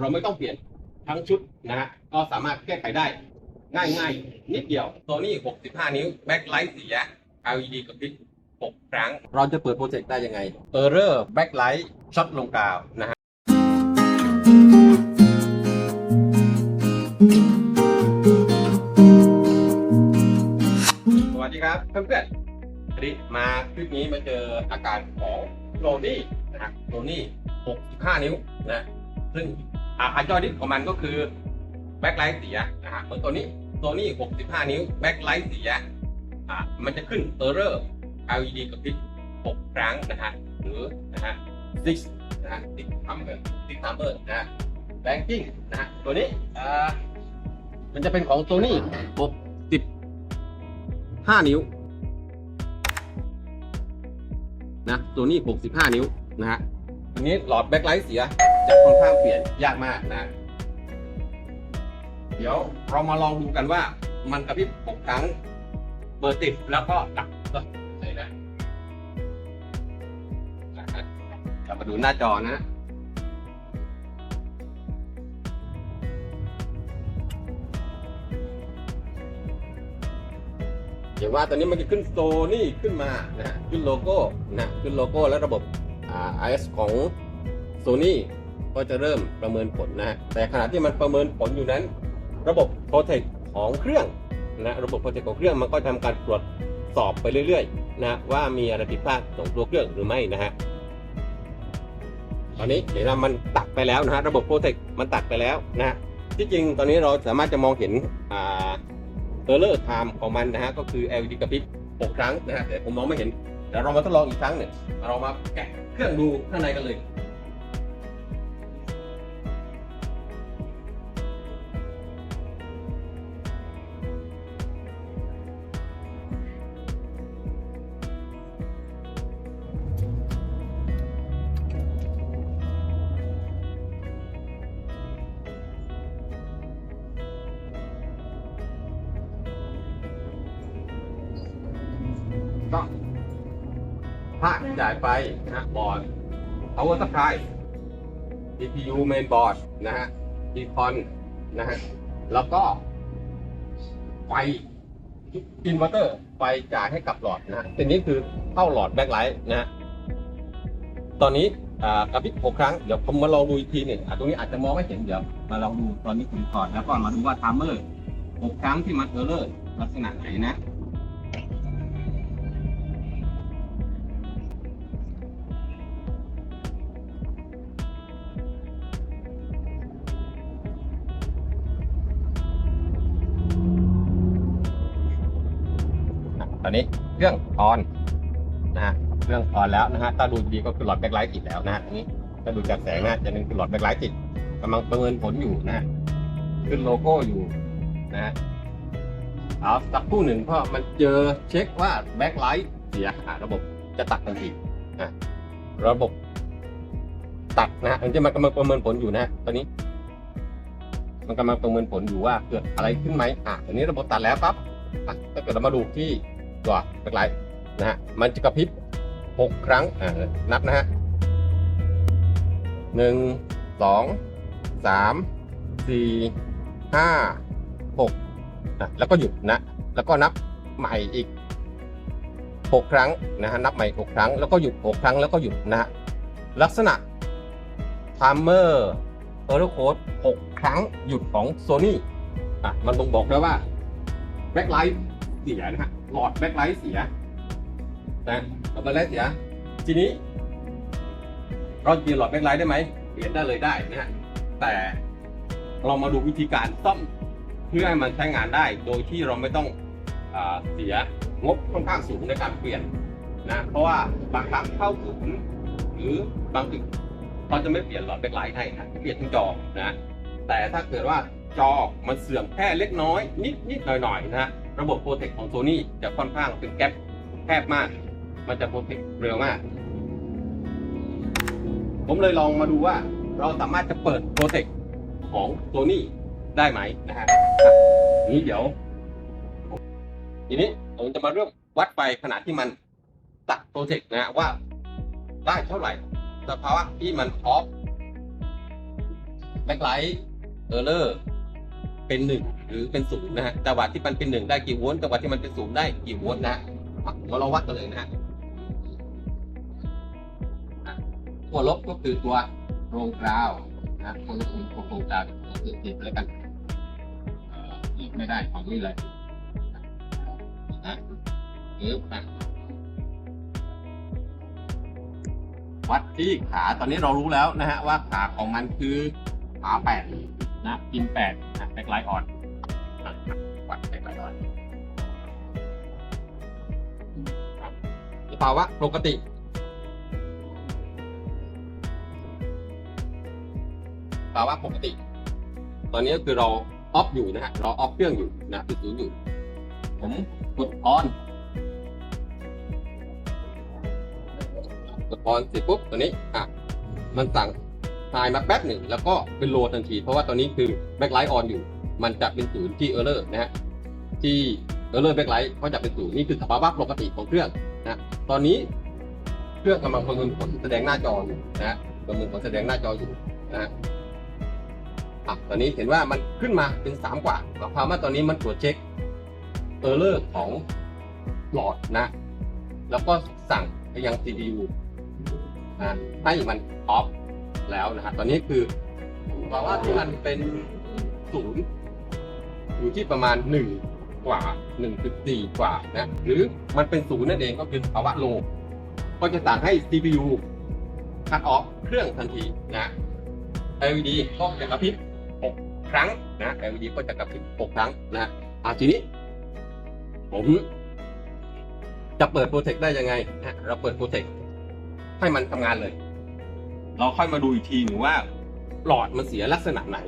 เราไม่ต้องเปลี่ยนทั้งชุดนะฮะก็สามารถแก้ไขได้ง่ายๆนิดเดียวตัวนี้ 65 นิ้วแบ็คไลท์เสีย LED กับพริบ6ครั้ง เราจะเปิดโปรเจกต์ได้ยังไง Error Backlight ช็อตลงกาวนะฮะสวัสดีครับเพื่อนๆวันนี้มาคลิปนี้มาเจออาการของโรนี่นะฮะโรนี่ 65 นิ้วนะซึ่ง อาการย่อยนิดของมันก็คือแบ็คไลท์เสียนะฮะเหมือนตัวนี้ตัวนี้ 65 นิ้วแบ็คไลท์เสียอ่ามันจะขึ้น Error LED กับพริบ6ครั้งนะฮะหรือนะฮะ6นะฮะ6 number 6 number นะฮะ banking นะฮะตัวนี้อ่ามันจะเป็นของตัวนี้60 5นิ้วนะตัวนี้ 65 นิ้วนะฮะอันนี้หลอดแบ็คไลท์เสีย จะค่อนข้างเปลี่ยนยากมากนะ เดี๋ยวเรามาลองดูกันว่า มันกระพริบหกครั้งเบอร์ติดแล้วก็ดับใช่นะนะฮะกลับมาดูหน้าจอนะอย่างว่าตอนนี้มันจะขึ้นโซนี่ขึ้นมานะขึ้นโลโก้นะขึ้นโลโก้และระบบ IS ของโซนี่ ก็จะเริ่มประเมินผลนะแต่ขณะที่มันประเมินผลอยู่นั้น ระบบโปรเทคของเครื่องนะระบบโปรเทคของเครื่องมันก็ทำการตรวจสอบไปเรื่อยๆนะว่ามีอะไรผิดพลาดของตัวเครื่องหรือไม่นะฮะตอนนี้เดี๋ยวมันตัดไปแล้วนะฮะระบบโปรเทคมันตัดไปแล้วนะฮะที่จริงตอนนี้เราสามารถจะมองเห็นอ่าเออร์เลอร์ไทม์ของมันนะฮะก็คือ LED กระพริบ6ครั้งนะฮะแต่ผมมองไม่เห็นเดี๋ยวเรามาทดลองอีกครั้งหนึ่งเรามาแกะเครื่องดูข้างในกันเลย จ่ายไฟนะฮะบอร์ด power supply CPU main board นะฮะ Econ นะฮะ แล้วก็ ไฟอินเวอร์เตอร์ ไฟจ่ายให้กับหลอดนะฮะตัวนี้คือเข้าหลอดแบ็คไลท์นะฮะ ตอนนี้กระพริบหกครั้ง เดี๋ยวผมมาลองดูอีกทีหนึ่งตรงนี้อาจจะมองไม่เห็นเดี๋ยว มาลองดูตอนนี้ผมถอดแล้วก็มาดูว่าไทม์เมอร์หกครั้งที่มันเออร์เลอร์ลักษณะไหนนะ อนนี้เครื่องออนนะฮะเครื่องออนแล้วนะฮะถ้าดูดีก็คือหลอดแบ็คไลท์ติดแล้วนะฮะอันนี้ถ้าดูจากแสงนะจะนึงคือหลอดแบ็คไลท์ติดกำลังประเมินผลอยู่นะฮะขึ้นโลโก้อยู่นะฮะเอาสักครู่หนึ่งเพราะมันเจอเช็คว่าแบ็คไลท์เสียะระบบจะตัดทันทีนะระบบตัดนะฮะมันจะมันกำลังประเมินผลอยู่นะฮะตอนนี้ มันกำลังประเมินผลอยู่ว่าเกิดอะไรขึ้นไหมอะตอนนี้ระบบตัดแล้วปั๊บอะถ้าเกิดเรามาดูที่ ตัวแบ็คไลท์นะฮะมันจะกระพริบหกครั้งอ่านับนะฮะหนึ่งสองสามสี่ห้าหกนะแล้วก็หยุดนะ แล้วก็นับใหม่อีกหกครั้งนะฮะนับใหม่หกครั้ง แล้วก็หยุดหกครั้งแล้วก็หยุดนะฮะลักษณะ timer error code หกครั้งหยุดของ Sony อะมันบ่งบอกได้ว่าแบ็คไลท์เสียนะฮะ หลอดแบ็คไลท์เสียนะหลอดแบ็คไลท์เสีย ทีนี้ เราเปลี่ยนหลอดแบ็คไลท์ได้ไหมเปลี่ยนได้เลยได้นะฮะแต่เรามาดูวิธีการซ่อมเพื่อให้มันใช้งานได้ โดยที่เราไม่ต้องอเสียงบค่อนข้างสูงในการเปลี่ยนนะเพราะว่าบางครั้งเข้าศูนย์หรือบางตึกเขาจะไม่เปลี่ยนหลอดแบ็คไลท์ให้นะเปลี่ยนทั้งจอนะแต่ถ้าเกิดว่าจอมันเสื่อมแค่เล็กน้อย นิดนิดหน่อยหน่อยนะ ระบบโปรเทคของโซนี่จะค่อนข้างเป็นแก๊ปแคบมาก มันจะโปรเทคเร็วมาก ผมเลยลองมาดูว่าเราสามารถจะเปิดโปรเทคของโซนี่ได้ไหมนะฮะนี้เดี๋ยว ทีนี้ผมจะมาเริ่มวัดไฟขณะที่มันตัดโปรเทคนะฮะว่าได้เท่าไหร่สภาวะที่มันออฟแบ็คไลท์เออร์เลอร์ เป็นหนึ่งหรือเป็นศูนย์นะฮะจังหวะที่มันเป็นหนึ่งได้กี่โวลต์จังหวะที่มันเป็นศูนย์ได้กี่โวลต์นะฮะเราลองวัดกันเลยนะฮะตัวลบก็คือตัวโรงกราวนะตัวลบคือตัวโรงกราวตัวติดติดแล้วกันอ่อหยิบไม่ได้ของนี่เลยนะหรืออะวัดที่ขาตอนนี้เรารู้แล้วนะฮะว่าขาของมันคือขาแปด นะพินแปดนะแบ็คไลท์ออนอะวัดแบ็คไลท์ออนสภาวะปกติภาวะปกติ ตอนนี้ก็คือเราออฟอยู่นะฮะเราออฟเครื่องอยู่นะติดศูนย์อยู่ผมกดออนกดออนเสร็จปุ๊บตัวนี้อะมันสั่ง ทายมาแป๊บหนึ่งแล้วก็เป็นโลทันที เพราะว่าตอนนี้คือแบ็คไลท์ออนอยู่ มันจะเป็นศูนย์ที่เออร์เลอร์นะฮะที่เออร์เลอร์แบ็คไลท์ก็จะเป็นศูนย์นี่คือสภาวะปกติของเครื่องนะตอนนี้เครื่องกำลังประเมินผลแสดงหน้าจออยู่นะประเมินผลแสดงหน้าจออยู่นะฮะอะตอนนี้เห็นว่ามันขึ้นมาเป็นสามกว่าหมายความว่าตอนนี้มันตรวจเช็คเออร์เลอร์ของหลอดนะ แล้วก็สั่งไปยัง CPU นะให้มันออฟ แล้วนะฮะตอนนี้คือภาวะที่มันเป็นศูนย์อยู่ที่ประมาณหนึ่งกว่าหนึ่งจุดสี่กว่านะหรือมันเป็นศูนย์นั่นเองก็คือภาวะโลก็จะสั่งให้ CPU คัดออฟเครื่องทันทีนะ LED ก็จะกระพริบ6ครั้งนะ LED ก็จะกระพริบ6ครั้งนะอะทีนี้ผมจะเปิดโปรเทคได้ยังไงนะเราเปิดโปรเทคให้มันทำงานเลย เราค่อยมาดูอีกทีหนึ่งว่าหลอดมันเสียลักษณะไหน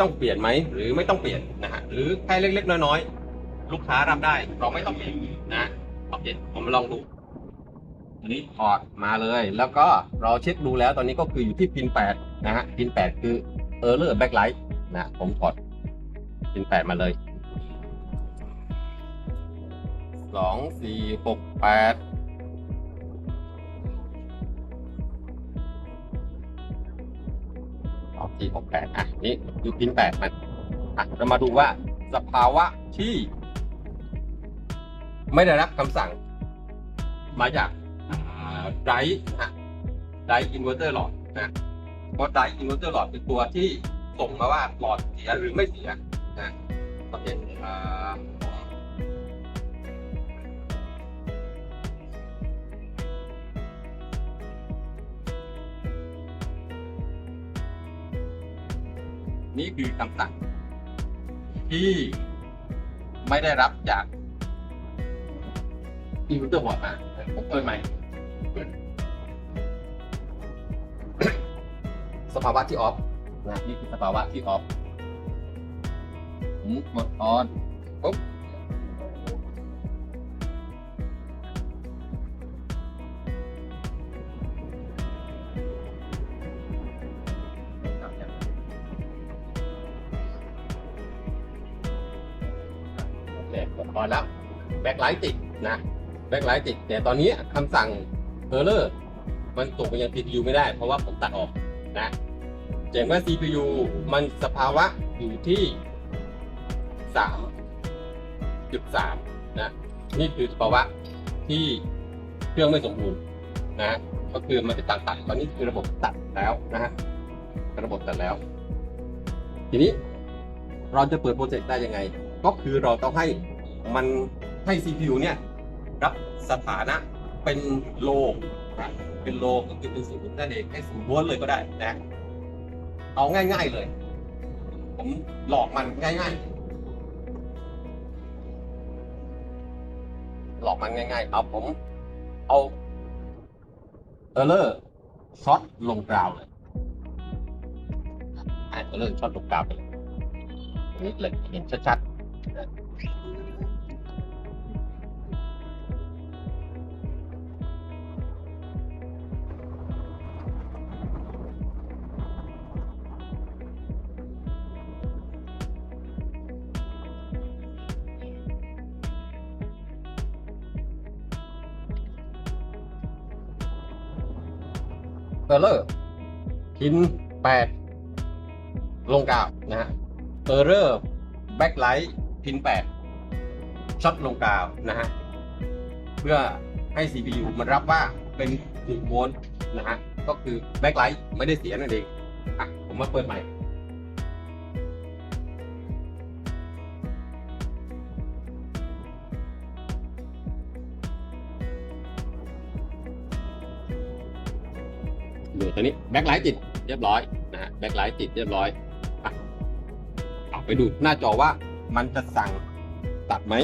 ต้องเปลี่ยนไหมหรือไม่ต้องเปลี่ยนนะฮะหรือแค่เล็ก ๆ น้อยๆลูกค้ารับได้ เราไม่ต้องเปลี่ยนนะโอเคผมลองดูอันนี้ถอดมาเลย แล้วก็เราเช็คดูแล้วตอนนี้ก็คืออยู่ที่พิน8นะฮะพิน8คือ Error Backlight นะผมถอดพิน8มาเลยสองสี่หกแปด สองสี่หกแปดอะนี่คือพิน8มันอะเรามาดูว่าสภาวะที่ ไม่ได้รับคำสั่ง มาจากไดนะไดอินเวอร์เตอร์หลอดนะเพราะไดอินเวอร์เตอร์หลอดเป็นตัวที่ส่งมาว่าหลอดเสียหรือไม่เสียนะก็เป็นอ่า นี่คือคำสั่ง ที่ไม่ได้รับจากอินเวอร์เตอร์บอร์ดมาเปิดใหม่เปิดสภาวะที่ออฟนะนี่คือสภาวะที่ออฟหมดออนปุ๊บ เคกดออแล้วแบ็คไลท์ติดนะแบ็คไลท์ติดแต่ตอนนี้คำสั่งเออร์เลอร์มันส่งไปยัง CPU ไม่ได้ เพราะว่าผมตัดออกนะแจ้งว่า CPU มันสภาวะอยู่ที่3.3นะนี่คือสภาวะที่เครื่องไม่สมบูรณ์นะก็คือมันเป็นตัดตัดตอนนี้คือระบบตัดแล้วนะฮะระบบตัดแล้ว ทีนี้เราจะเปิดโปรเจกต์ได้ยังไง ก็คือเราต้องให้มันให้ CPU เนี่ยรับสถานะเป็นโลนะเป็นโลก็คือเป็นศูนย์นั่นเองให้ศูนย์ล้วนเลยก็ได้นะ เอาง่าย ๆเลย ผมหลอกมันง่ายๆ หลอกมันง่ายๆเอาผมเอาเออร์เลอร์ช็อตลงกราวเลยเออร์เลอร์ช็อตลงกราวเลยนี่เลยเห็นชัดๆ เออร์เลอร์พินแปดลงกาวนะฮะเออร์เรอร์แบ็คไลท์ พิน8ช็อตลงกาวนะฮะ เพื่อให้ CPU มันรับว่าเป็น1โวลต์นะฮะ ก็คือแบ็คไลท์ไม่ได้เสียนั่นเอง อะ ผมมาเปิดใหม่ดูตัวนี้แบ็คไลท์ติดเรียบร้อยนะฮะแบ็คไลท์ติดเรียบร้อยอะไปดูหน้าจอว่า มันจะสั่งตัดไหม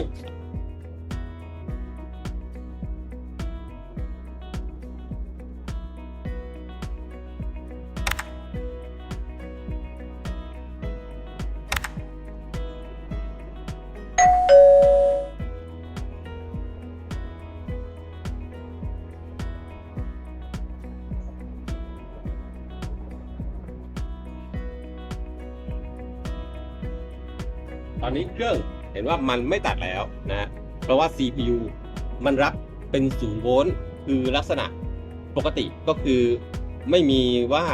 นนี้เครื่องเห็นว่ามันไม่ตัดแล้วนะเพราะว่า CPU มันรับเป็น0โวลต์คือลักษณะปกติก็คือไม่มีว่า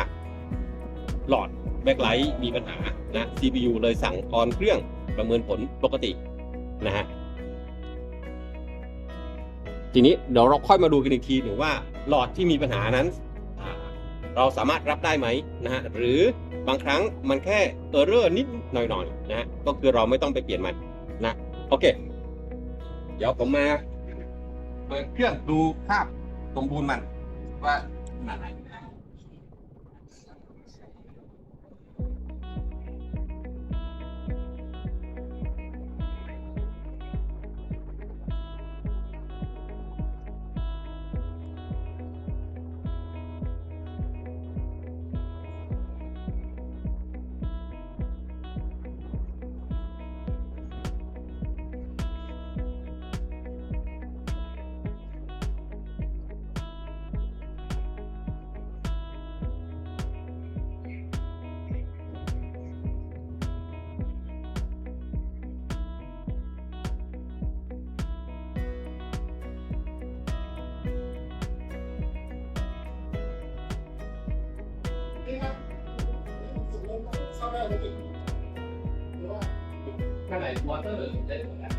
หลอดแบ็คไลท์มีปัญหานะ CPU เลยสั่งออนเครื่องประเมินผลปกตินะฮะทีนี้เดี๋ยวเราค่อยมาดูกันอีกทีหนึ่งว่าหลอดที่มีปัญหานั้น เราสามารถรับได้ไหมนะฮะหรือบางครั้งมันแค่เออร์เรอร์นิดหน่อยๆนะฮะก็คือเราไม่ต้องไปเปลี่ยนมันนะโอเค เดี๋ยวผมมาเปิดเครื่องดูภาพสมบูรณ์มันว่าขนาดไหน ข้าได้ไหมพี่หรือว่าข้างในวอเตอร์ได้หมดแล้ว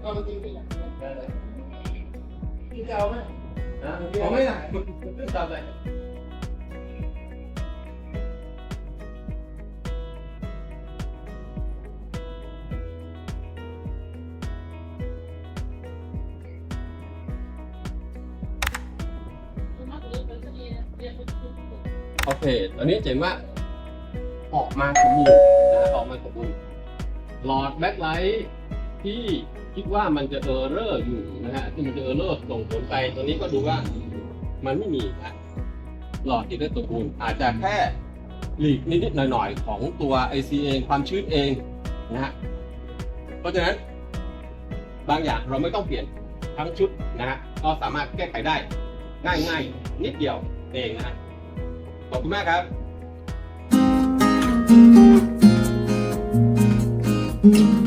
เข้าไปจริงพี่พี่จะเอาไหมนะผมไม่ได้ตามเลยโอเค ตอนนี้เห็นว่า ออกมาสมบูรณ์นะออกมาสมบูรณ์หลอดแบ็คไลท์ที่คิดว่ามันจะเออร์เรอร์อยู่นะฮะที่มันจะเออร์เรอร์ส่งผลไปตัวนี้ก็ดูว่ามันไม่มีนะหลอดที่ได้สมบูรณ์อาจจะแค่หลีกนิดๆหน่อยๆ ของตัว IC เองความชื้นเองนะฮะเพราะฉะนั้น บางอย่างเราไม่ต้องเปลี่ยนทั้งชุดนะฮะก็สามารถแก้ไขได้ง่ายๆ นิดเดียวเองนะฮะขอบคุณมากครับ thank you.